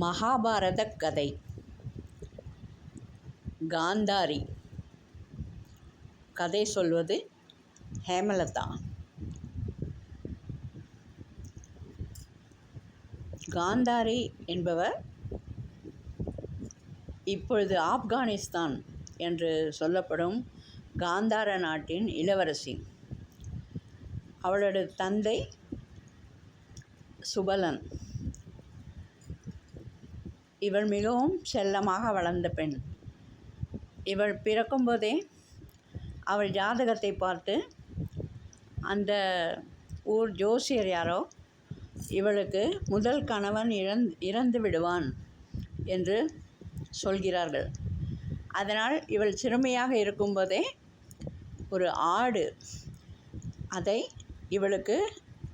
மகாபாரத கதை காந்தாரி. கதை சொல்வது ஹேமலதா. காந்தாரி என்பவர் இப்பொழுது ஆப்கானிஸ்தான் என்று சொல்லப்படும் காந்தார நாட்டின் இளவரசி அவளோட தந்தை சுபலன். இவள் மிகவும் செல்லமாக வளர்ந்த பெண். இவள் பிறக்கும்போதே அவள் ஜாதகத்தை பார்த்து அந்த ஊர் ஜோசியர் யாரோ இவளுக்கு முதல் கணவன் இறந் இறந்து விடுவான் என்று சொல்கிறார்கள். அதனால் இவள் சிறுமியாக இருக்கும்போதே ஒரு ஆடு அதை இவளுக்கு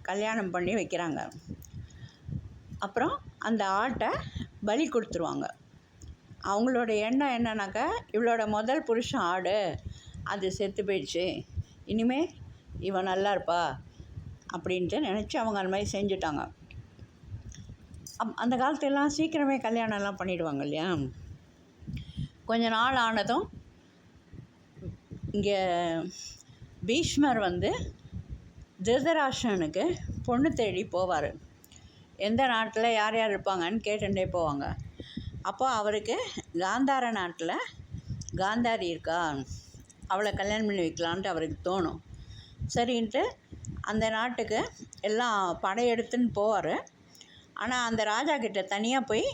கல்யாணம் பண்ணி வைக்கிறாங்க. அப்புறம் அந்த ஆட்டை பலி கொடுத்துருவாங்க. அவங்களோட எண்ணம் என்னன்னாக்கா இவளோட முதல் புருஷன் ஆடு. அது செத்து போயிடுச்சு. இனிமே இவன் நல்லா இருப்பா அப்படின்ட்டு நினச்சி அவங்க அந்த மாதிரி செஞ்சுட்டாங்க. அப் அந்த காலத்துலலாம் சீக்கிரமே கல்யாணம்லாம் பண்ணிடுவாங்க இல்லையா? கொஞ்ச நாள் ஆனதும் இங்கே பீஷ்மர் வந்து திருதராஷனுக்கு பொண்ணு தேடி போவார். எந்த நாட்டில் யார் யார் இருப்பாங்கன்னு கேட்டுட்டே போவாங்க. அப்போ அவருக்கு காந்தார நாட்டில் காந்தாரி இருக்கா? அவளை கல்யாணம் பண்ணி வைக்கலான்ட்டு அவருக்கு தோணும். சரின்ட்டு அந்த நாட்டுக்கு எல்லாம் படையெடுத்துன்னு போவார். ஆனால் அந்த ராஜா கிட்ட தனியாக போய்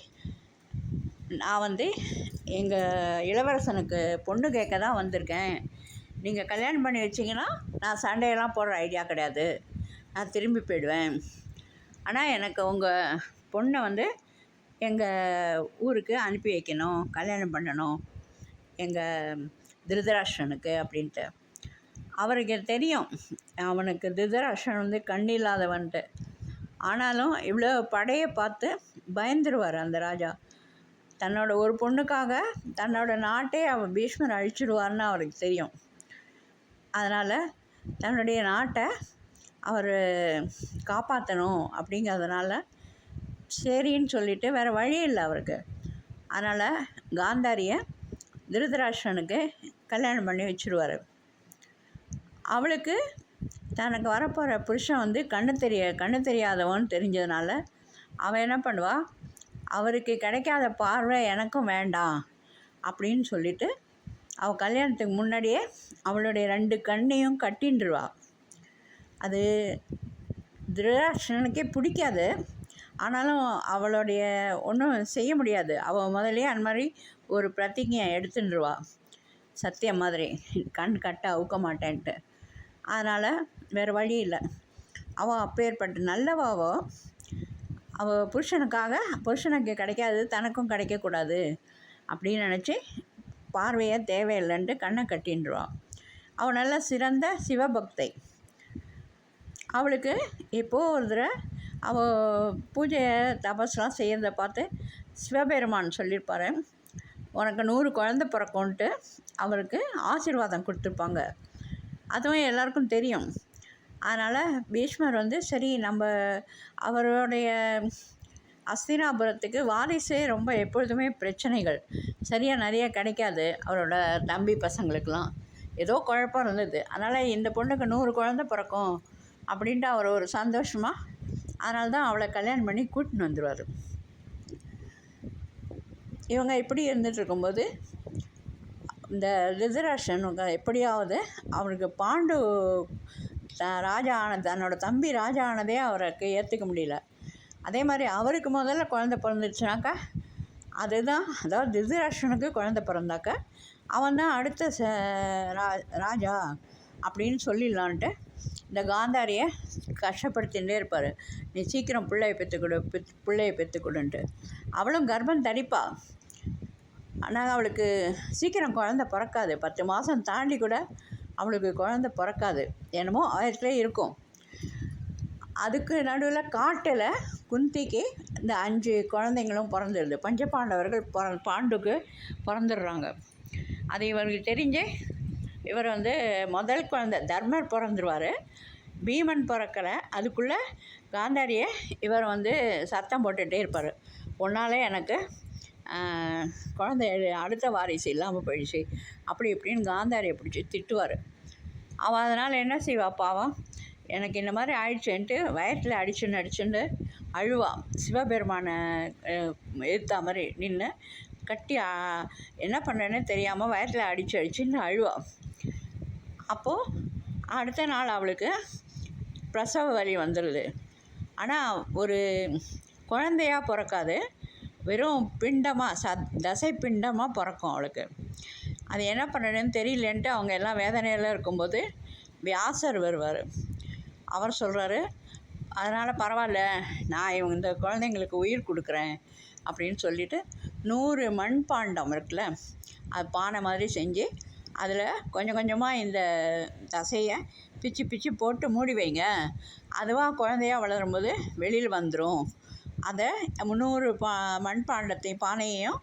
நான் வந்து எங்கள் இளவரசனுக்கு பொண்ணு கேட்க தான் வந்திருக்கேன். நீங்கள் கல்யாணம் பண்ணி வச்சிங்கன்னா நான் சண்டையெல்லாம் போடுற ஐடியா கிடையாது. நான் திரும்பி போயிடுவேன். ஆனால் எனக்கு உங்கள் பொண்ணை வந்து எங்கள் ஊருக்கு அனுப்பி வைக்கணும் கல்யாணம் பண்ணணும். எங்கள் திருதராஷ்டனுக்கு அப்படின்ட்டு. அவருக்கு தெரியும். அவனுக்கு திருதராஷன் வந்து கண் இல்லாதவன்ட்டு. ஆனாலும் இவ்வளோ படையை பார்த்து பயந்துருவார் அந்த ராஜா. தன்னோட ஒரு பொண்ணுக்காக தன்னோட நாட்டே அவன் பீஷ்மர் அழிச்சிடுவார்னு அவருக்கு தெரியும். அதனால் தன்னுடைய நாட்டை அவர் காப்பாற்றணும் அப்படிங்கிறதுனால சரின்னு சொல்லிட்டு வேறு வழி இல்லை அவருக்கு. அதனால் காந்தாரியை திருதராஷ்டனுக்கு கல்யாணம் பண்ணி வச்சுருவார். அவளுக்கு தனக்கு வரப்போகிற புருஷன் வந்து கண்ணு தெரிய கண்ணு தெரியாதவன் தெரிஞ்சதுனால அவன் என்ன பண்ணுவா? அவருக்கு கிடைக்காத பார்வை எனக்கும் வேண்டாம் அப்படின்னு சொல்லிட்டு அவள் கல்யாணத்துக்கு முன்னாடியே அவளுடைய ரெண்டு கண்ணையும் கட்டின்றுவா. அது திருராஷ்டிரனுக்கே பிடிக்காது. ஆனாலும் அவளுடைய ஒன்றும் செய்ய முடியாது. அவள் முதலே அந்த மாதிரி ஒரு பிரதிஜை எடுத்துட்டுருவா சத்தியம் மாதிரி. கண் கட்ட அவுக்க மாட்டேன்ட்டு. அதனால் வேறு வழி இல்லை. அவள் அப்பேற்பட்டு நல்லவாவோ அவள் புருஷனுக்காக புருஷனுக்கு கிடைக்காது தனக்கும் கிடைக்கக்கூடாது அப்படின்னு நினச்சி பார்வையே தேவையில்லைன்ட்டு கண்ணை கட்டின்றுவான் அவள் நல்ல சிறந்த சிவபக்தை. அவளுக்கு இப்போது ஒரு தடவை அவள் பூஜை தபஸ்லாம் செய்கிறத பார்த்து சிவபெருமான் சொல்லியிருப்பார் உனக்கு நூறு குழந்த பிறக்கும்ன்ட்டு அவருக்கு ஆசீர்வாதம் கொடுத்துருப்பாங்க. அதுவும் எல்லாருக்கும் தெரியும். அதனால் பீஷ்மர் வந்து சரி நம்ம அவருடைய அஸ்தினாபுரத்துக்கு வாரிசே ரொம்ப எப்பொழுதுமே பிரச்சனைகள். சரியாக நிறைய கிடைக்காது அவரோட தம்பி பசங்களுக்கெல்லாம். ஏதோ குழப்பம் இருந்தது. அதனால் இந்த பொண்ணுக்கு நூறு குழந்த பிறக்கும். அப்படின்ட்டு அவர் ஒரு சந்தோஷமாக அதனால தான் அவளை கல்யாணம் பண்ணி கூட்டின்னு வந்துடுவார் இவங்க இப்படி இருந்துகிட்டு இருக்கும்போது இந்த ரிசராஷன் எப்படியாவது அவருக்கு பாண்டு ராஜா ஆனது தன்னோட தம்பி ராஜா ஆனதே அவருக்கு ஏற்றுக்க முடியல. அதே மாதிரி அவருக்கு முதல்ல குழந்த பிறந்துச்சுனாக்கா அதுதான் அதாவது திருதராஷ்டனுக்கு குழந்த பிறந்தாக்க அவன் தான் அடுத்த ச ராஜா அப்படின்னு சொல்லிடலான்ட்டு இந்த காந்தாரியை கஷ்டப்படுத்திகிட்டே இருப்பார். நீ சீக்கிரம் பிள்ளையை பெற்றுக்கொடு பெத் பிள்ளையை பெற்றுக்கொடுன்ட்டு அவளும் கர்ப்பம் தடிப்பா ஆனால் அவளுக்கு சீக்கிரம் குழந்த பிறக்காது. பத்து மாதம் தாண்டி கூட அவளுக்கு குழந்த பிறக்காது. என்னமோ ஆயிரத்துலே இருக்கும். அதுக்கு நடுவில் காட்டில் குந்திக்கு இந்த அஞ்சு குழந்தைங்களும் பிறந்துடுது பஞ்சபாண்டவர்கள் பிற பாண்டுக்கு பிறந்துடுறாங்க. அது இவருக்கு தெரிஞ்சு இவர் வந்து முதல் குழந்தை தர்மர் பிறந்துருவார். பீமன் பிறக்கலை. அதுக்குள்ளே காந்தாரியை இவர் வந்து சத்தம் போட்டுகிட்டே இருப்பார். உன்னால் எனக்கு குழந்தை அடுத்த வாரிசு இல்லாமல் போயிடுச்சு. அப்படி இப்படின்னு காந்தாரியை பிடிச்சி திட்டுவார். அவள் அதனால் என்ன செய்வா பாவம்? எனக்கு இந்த மாதிரி ஆயிடுச்சுன்ட்டு வயத்தில் அடிச்சுன்னு அடிச்சுன்னு அழுவா. சிவபெருமானை எடுத்தா மாதிரி நின்று கட்டி என்ன பண்ணுறேன்னு தெரியாமல் வயத்தில் அடித்து அடிச்சுன்னு அழுவா. அப்போது அடுத்த நாள் அவளுக்கு பிரசவ வலி வந்துடுது ஆனால் ஒரு குழந்தையாக பிறக்காது. வெறும் பிண்டமாக ச தசை பிண்டமாக பிறக்கும் அவளுக்கு. அது என்ன பண்ணுறதுன்னு தெரியலன்ட்டு அவங்க எல்லாம் வேதனையில் இருக்கும்போது வியாசர் வருவார். அவர் சொல்கிறாரு அதனால் பரவாயில்ல நான் இவங்க இந்த குழந்தைங்களுக்கு உயிர் கொடுக்குறேன் அப்படின்னு சொல்லிட்டு நூறு மண்பாண்டம் இருக்குல்ல அது பானை மாதிரி செஞ்சு அதில் கொஞ்சம் கொஞ்சமாக இந்த தசையை பிச்சு பிச்சு போட்டு மூடி வைங்க. அதுவாக குழந்தையா வளரும்போது வெளியில் வந்துடும் அதை முந்நூறு பா மண்பாண்டத்தையும் பானையையும்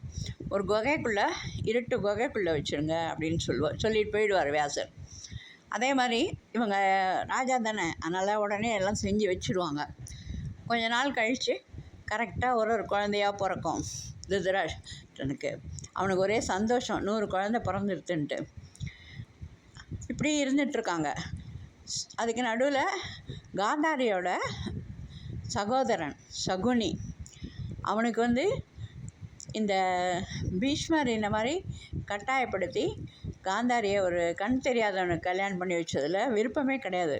ஒரு குகைக்குள்ளே இருட்டு குகைக்குள்ளே வச்சுருங்க அப்படின்னு சொல்லுவார் சொல்லிட்டு போயிடுவார் வியாசர். அதே மாதிரி இவங்க ராஜா தானே அதனால் உடனே எல்லாம் செஞ்சு வச்சுருவாங்க. கொஞ்ச நாள் கழித்து கரெக்டாக ஒரு ஒரு குழந்தையாக பிறக்கும். திருதராஷ்டனுக்கு. அவனுக்கு ஒரே சந்தோஷம். நூறு குழந்தை பிறந்துருத்துன்ட்டு இப்படி இருந்துகிட்ருக்காங்க அதுக்கு நடுவில் காந்தாரியோட சகோதரன் சகுனி அவனுக்கு வந்து இந்த பீஷ்மர் இந்த மாதிரி கட்டாயப்படுத்தி காந்தாரியை ஒரு கண் தெரியாதவனுக்கு கல்யாணம் பண்ணி வச்சதில் விருப்பமே கிடையாது.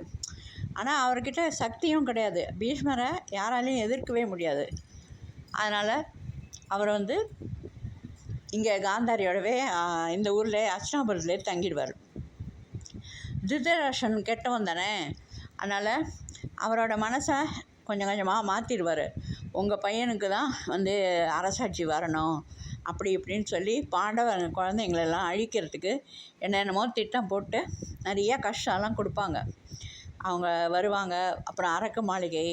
ஆனால் அவர்கிட்ட சக்தியும் கிடையாது. பீஷ்மரை யாராலையும் எதிர்க்கவே முடியாது. அதனால் அவர் வந்து இங்கே காந்தாரியோடவே இந்த ஊரில் அர்ச்சனாபுரத்துலேயே தங்கிடுவார். திருதராஷன் கெட்டவன் தானே? அதனால் அவரோட மனசை கொஞ்சம் கொஞ்சமாக மாற்றிடுவார் உங்கள் பையனுக்கு தான் வந்து அரசாட்சி வரணும். அப்படி இப்படின்னு சொல்லி பாண்டவ குழந்தைங்களெல்லாம் அழிக்கிறதுக்கு என்னென்னமோ திட்டம் போட்டு நிறைய கஷ்டம்லாம் கொடுப்பாங்க. அவங்க வருவாங்க அப்புறம் அரக்கு மாளிகை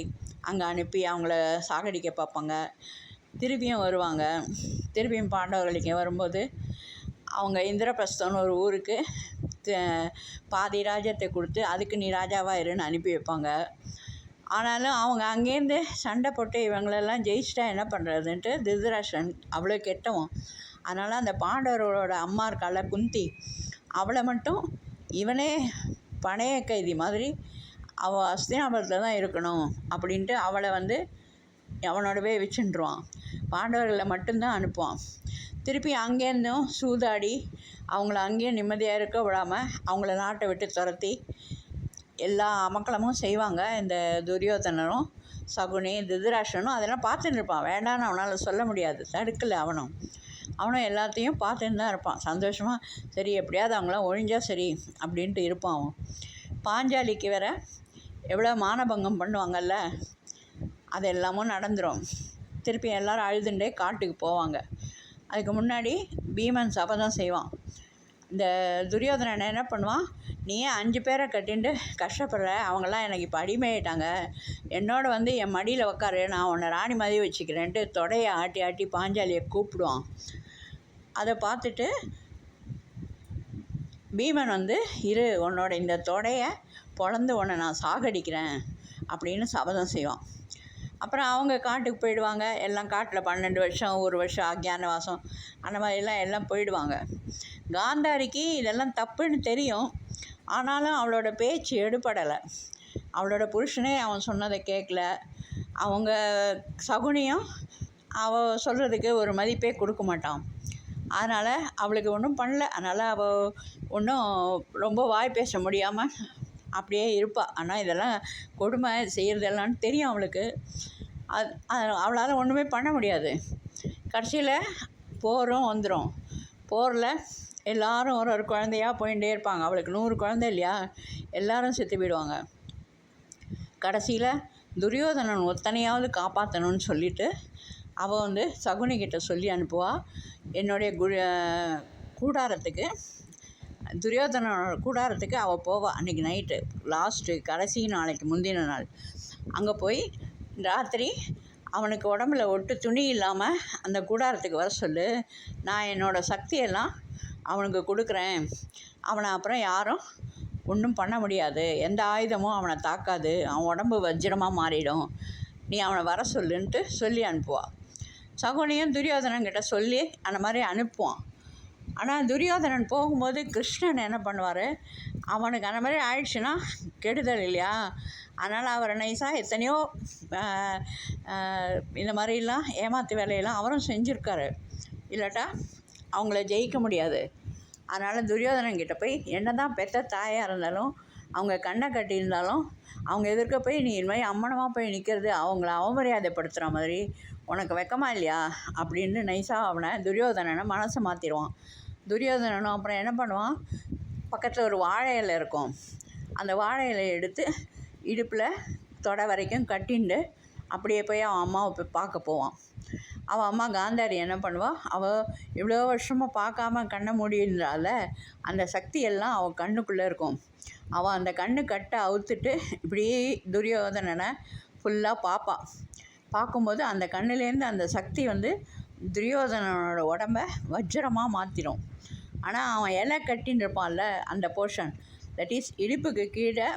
அங்கே அனுப்பி அவங்கள சாகடிக்க பார்ப்பாங்க. திருப்பியும் வருவாங்க. திருப்பியும் பாண்டவர்களுக்கு வரும்போது அவங்க இந்திரபிரஸ்தம்னு ஒரு ஊருக்கு பாதி ராஜ்யத்தை கொடுத்து அதுக்கு நீ ராஜாவாக இருன்னு அனுப்பி வைப்பாங்க. ஆனாலும் அவங்க அங்கேருந்து சண்டை போட்டு இவங்களெல்லாம் ஜெயிச்சிட்டா என்ன பண்ணுறதுன்ட்டு திருதராஷன் அவ்வளோ கெட்டவன். அதனால் அந்த பாண்டவர்களோட அம்மா இருக்கால குந்தி அவளை மட்டும் இவனே பணைய கைதி மாதிரி அவள் அஸ்தினாபுரத்தில் தான் இருக்கணும் அப்படின்ட்டு அவளை வந்து அவனோடவே வச்சுட்டுருவான் பாண்டவர்களை மட்டும்தான் அனுப்புவான். திருப்பி அங்கேருந்தும் சூதாடி அவங்கள அங்கேயும் நிம்மதியாக இருக்க விடாமல் அவங்கள நாட்டை விட்டு துரத்தி எல்லா அமக்கலமும் செய்வாங்க இந்த துரியோதனரும் சகுனி திருதராஷனும் அதெல்லாம் பார்த்துட்டு இருப்பான். வேண்டான்னு அவனால் சொல்ல முடியாது. தடுக்கலை அவனும். அவனும் எல்லாத்தையும் பார்த்துட்டு தான் இருப்பான். சந்தோஷமாக சரி எப்படியாவது அவங்களாம் ஒழிஞ்சா சரி அப்படின்ட்டு இருப்பான் அவன். பாஞ்சாலிக்கு வேற எவ்வளோ மானபங்கம் பண்ணுவாங்கல்ல அது எல்லாமும் நடந்துடும் திருப்பி எல்லோரும் அழுதுண்டே காட்டுக்கு போவாங்க. அதுக்கு முன்னாடி பீமன் சபதம் செய்வான். இந்த துரியோதனன் என்ன பண்ணுவான்? நீ அஞ்சு பேரை கட்டிண்டு கஷ்டப்படுற. அவங்களாம் எனக்கு இப்போ அடிமையிட்டாங்க என்னோட வந்து என் மடியில் உக்காரு. நான் உன்னை ராணி மாதிரி வச்சுக்கிறேன்ட்டு தொடையை ஆட்டி ஆட்டி பாஞ்சாலியை கூப்பிடுவான். அதை பார்த்துட்டு பீமன் வந்து இரு உன்னோட இந்த தொடையை பொழந்து உன்னை நான் சாகடிக்கிறேன் அப்படின்னு சபதம் செய்வான். அப்புறம் அவங்க காட்டுக்கு போயிடுவாங்க. எல்லாம் காட்டில் பன்னெண்டு வருஷம் ஒரு வருஷம் அக்ஞானவாசம் அந்த மாதிரிலாம் எல்லாம் போயிடுவாங்க. காந்தாரிக்கு இதெல்லாம் தப்புன்னு தெரியும். ஆனாலும் அவளோட பேச்சு எடுபடலை. அவளோட புருஷனே அவன் சொன்னதை கேட்கல. அவங்க சகுனியும் அவள் சொல்கிறதுக்கு ஒரு மதிப்பே கொடுக்க மாட்டான். அதனால் அவளுக்கு ஒன்றும் பண்ணல. அதனால் அவள் ஒன்றும் ரொம்ப வாய் பேச முடியாமல் அப்படியே இருப்பாள் ஆனால் இதெல்லாம் கொடுமை செய்கிறதெல்லாம் தெரியும் அவளுக்கு. அது அவளால் ஒன்றுமே பண்ண முடியாது. கடைசியில் போரும் வந்துடும் போரில் எல்லாரும் ஒரு ஒரு குழந்தையா போயிட்டே இருப்பாங்க. அவளுக்கு நூறு குழந்தை இல்லையா? எல்லாரும் செத்து போயிடுவாங்க. கடைசியில் துரியோதனன் ஒத்தனையாவது காப்பாற்றணும்னு சொல்லிட்டு அவள் வந்து சகுனிக்கிட்ட சொல்லி அனுப்புவாள் என்னுடைய கு கூடாரத்துக்கு. துரியோதனோட கூடாரத்துக்கு அவள் போவா. அன்றைக்கி நைட்டு லாஸ்ட்டு கடைசி நாளைக்கு முந்தின நாள். அங்கே போய் ராத்திரி அவனுக்கு உடம்புல ஒட்டு துணி இல்லாமல் அந்த கூடாரத்துக்கு வர சொல்லு. நான் என்னோடய சக்தியெல்லாம் அவனுக்கு கொடுக்குறேன். அவனை அப்புறம் யாரும் ஒன்றும் பண்ண முடியாது. எந்த ஆயுதமும் அவனை தாக்காது. அவன் உடம்பு வஜ்ரமாக மாறிடும். நீ அவனை வர சொல்லுன்ட்டு சொல்லி அனுப்புவாள் சகுனியும் துரியோதனன் கிட்ட சொல்லி அந்த மாதிரி அனுப்புவான். ஆனால் துரியோதனன் போகும்போது கிருஷ்ணன் என்ன பண்ணுவார்? அவனுக்கு அந்த மாதிரி ஆயிடுச்சுன்னா கெடுதல் இல்லையா? அதனால் அவர் நைஸாக எத்தனையோ இந்த மாதிரிலாம் ஏமாத்து வேலையெல்லாம் அவரும் செஞ்சுருக்காரு. இல்லாட்டா அவங்கள ஜெயிக்க முடியாது. அதனால் துரியோதனன் கிட்ட போய் என்ன தான் பெத்த தாயாக இருந்தாலும் அவங்க கண்ணை கட்டியிருந்தாலும் அவங்க எதிர்க்க போய் நீ இனிமேல் மாதிரி அம்மனமாக போய் நிற்கிறது அவங்கள அவமரியாதைப்படுத்துகிற மாதிரி உனக்கு வெக்கமா இல்லையா? அப்படின்னு நைஸாக அவனை துரியோதனனை மனசை மாற்றிடுவான் துரியோதனனும் அப்புறம் என்ன பண்ணுவான்? பக்கத்தில் ஒரு வாழை இலை இருக்கும். அந்த வாழை இலையை எடுத்து இடுப்பில் தொடை வரைக்கும் கட்டிண்டு அப்படியே போய் அவன் அம்மாவை போய் பார்க்க போவான். அவன் அம்மா காந்தாரி என்ன பண்ணுவாள் அவள் இவ்வளோ வருஷமாக பார்க்காம கண்ணை மூடியிருந்தால அந்த சக்தி எல்லாம் அவள் கண்ணுக்குள்ளே இருக்கும். அவள் அந்த கண்ணு கட்டை அவுத்துட்டு இப்படியே துரியோதனனை ஃபுல்லாக பார்ப்பாள் பார்க்கும்போது அந்த கண்ணுலேருந்து அந்த சக்தி வந்து துரியோதனனோட உடம்ப வஜ்ரமாக மாற்றிடும் ஆனால் அவன் இலை கட்டின்னு இருப்பான்ல அந்த போர்ஷன் தட் இஸ் இடுப்புக்கு கீழே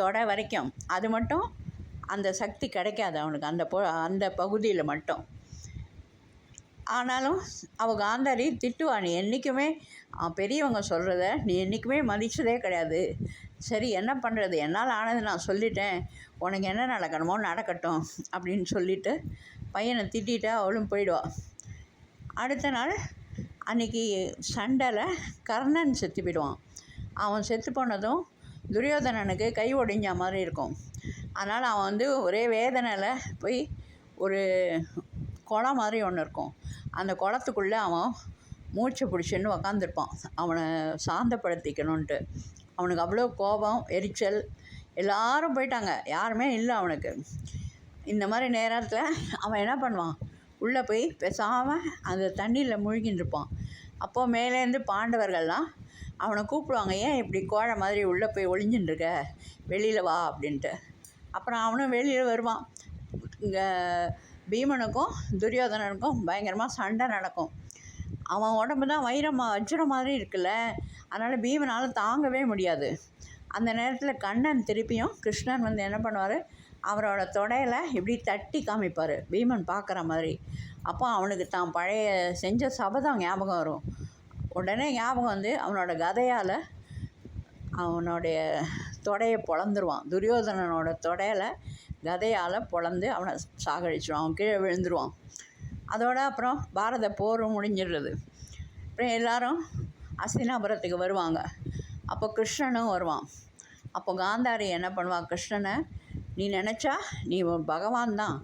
தொடை வரைக்கும். அது மட்டும் அந்த சக்தி கிடைக்காது அவனுக்கு. அந்த பொ அந்த பகுதியில் மட்டும். ஆனாலும் அவள் காந்தாரி திட்டுவா நீ என்றைக்குமே அவன் பெரியவங்க சொல்கிறத நீ என்றைக்குமே மதித்ததே கிடையாது. சரி என்ன பண்ணுறது என்னால் ஆனது நான் சொல்லிட்டேன். உனக்கு என்ன நடக்கணுமோ நடக்கட்டும். அப்படின்னு சொல்லிவிட்டு பையனை திட்டிட்டு அவளும் போயிடுவாள் அடுத்த நாள் அன்னைக்கு சண்டையில் கர்ணன் செத்து போயிடுவான். அவன் செத்து போனதும் துரியோதனனுக்கு கை ஒடிஞ்ச மாதிரி இருக்கும். அதனால் அவன் வந்து ஒரே வேதனையில் போய் ஒரு குளம் மாதிரி ஒன்று இருக்கும். அந்த குளத்துக்குள்ளே அவன் மூச்சை பிடிச்சின்னு உக்காந்துருப்பான். அவனை சாந்தப்படுத்திக்கணுன்ட்டு அவனுக்கு அவ்வளோ கோபம் எரிச்சல் எல்லாரும் போயிட்டாங்க. யாருமே இல்லை அவனுக்கு. இந்த மாதிரி நேரத்தில் அவன் என்ன பண்ணுவான்? உள்ளே போய் பேசாமல் அந்த தண்ணியில் மூழ்கின்றிருப்பான். அப்போது மேலேருந்து பாண்டவர்கள்லாம் அவனை கூப்பிடுவாங்க ஏன் இப்படி கோழை மாதிரி உள்ளே போய் ஒளிஞ்சுன்னு இருக்க வெளியில் வா அப்படின்ட்டு. அப்புறம் அவனும் வெளியில் வருவான். இங்கே பீமனுக்கும் துரியோதனனுக்கும் பயங்கரமாக சண்டை நடக்கும். அவன் உடம்பு தான் வைரமாக வஜ்ரம் மாதிரி இருக்குல்ல. அதனால் பீமனால் தாங்கவே முடியாது. அந்த நேரத்தில் கண்ணன் திருப்பியும் கிருஷ்ணன் வந்து என்ன பண்ணுவார்? அவரோட தொடையில் இப்படி தட்டி காமிப்பார். பீமன் பார்க்குற மாதிரி. அப்போ அவனுக்கு தான் பழைய செஞ்ச சபதம் ஞாபகம் வரும். உடனே ஞாபகம் வந்து அவனோட கதையால் அவனுடைய தொடையை பொழந்துருவான். துரியோதனனோட தொடையில் கதையால் பொழந்து அவனை சாகடிச்சிடுவான் அவன் கீழே விழுந்துருவான். அதோட அப்புறம் பாரத போரும் முடிஞ்சிடுறது. அப்புறம் எல்லாரும் அஸ்தினாபுரத்துக்கு வருவாங்க. அப்போ கிருஷ்ணனும் வருவான். அப்போ காந்தாரி என்ன பண்ணுவான்? கிருஷ்ணனை நீ நினச்சா நீ பகவான் தான்.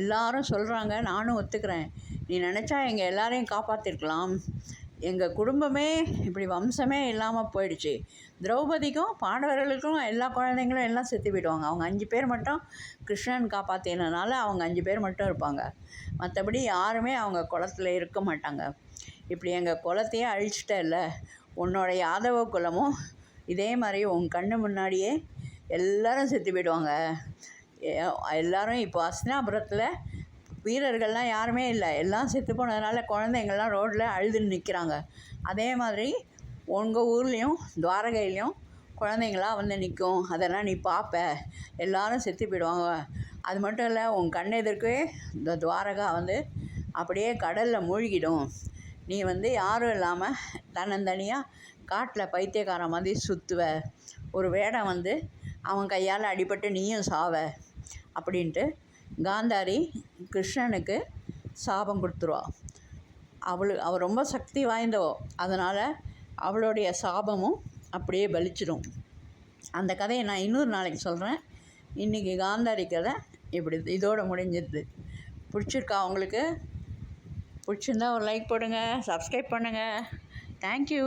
எல்லாரும் சொல்கிறாங்க நானும் ஒத்துக்கிறேன். நீ நினச்சா எங்கள் எல்லாரையும் காப்பாற்றிருக்கலாம் எங்கள் குடும்பமே இப்படி வம்சமே இல்லாமல் போயிடுச்சு. திரௌபதிக்கும் பாண்டவர்களுக்கும் எல்லா குழந்தைங்களும் எல்லாம் செத்து போயிடுவாங்க. அவங்க அஞ்சு பேர் மட்டும் கிருஷ்ணன் காப்பாற்றினனால அவங்க அஞ்சு பேர் மட்டும் இருப்பாங்க. மற்றபடி யாருமே அவங்க குளத்துல இருக்க மாட்டாங்க. இப்படி எங்கள் குலத்தையே அழிச்சிட்ட இல்லை உன்னோட யாதவ குலமும் இதே மாதிரி உன் கண்ணு முன்னாடியே எல்லாரும் செத்து போயிடுவாங்க. எ- எல்லாரும் இப்போ அஸ்தினாபுரத்தில் வீரர்கள்லாம் யாருமே இல்லை. எல்லாம் செத்து போனதுனால குழந்தைங்கள்லாம் ரோட்டில் அழுதுன்னு நிற்கிறாங்க அதே மாதிரி உங்கள் ஊர்லேயும் துவாரகையிலையும் குழந்தைங்களாம் வந்து நிற்கும் அதெல்லாம் நீ பார்ப்ப எல்லாரும் செத்து போயிடுவாங்க. அது மட்டும் இல்லை உன் கண் எதிர்க்கவே இந்த துவாரகா வந்து அப்படியே கடலில் மூழ்கிடும். நீ வந்து யாரும் இல்லாமல் தன்னந்தனியாக காட்டில் பைத்தியக்கார மாதிரி சுற்றுவ ஒரு வேடம் வந்து அவன் கையால் அடிபட்டு நீயும் சாவ அப்படின்ட்டு காந்தாரி கிருஷ்ணனுக்கு சாபம் கொடுத்துருவா. அவளு அவள் ரொம்ப சக்தி வாய்ந்தவோ. அதனால் அவளுடைய சாபமும் அப்படியே பலிச்சிடும். அந்த கதையை நான் இன்னொரு நாளைக்கு சொல்கிறேன் இன்றைக்கி காந்தாரி கதை இப்படி இதோடு முடிஞ்சிருது பிடிச்சிருக்கா உங்களுக்கு? பிடிச்சிருந்தா ஒரு லைக் போடுங்க சப்ஸ்கிரைப் பண்ணுங்கள் தேங்க்யூ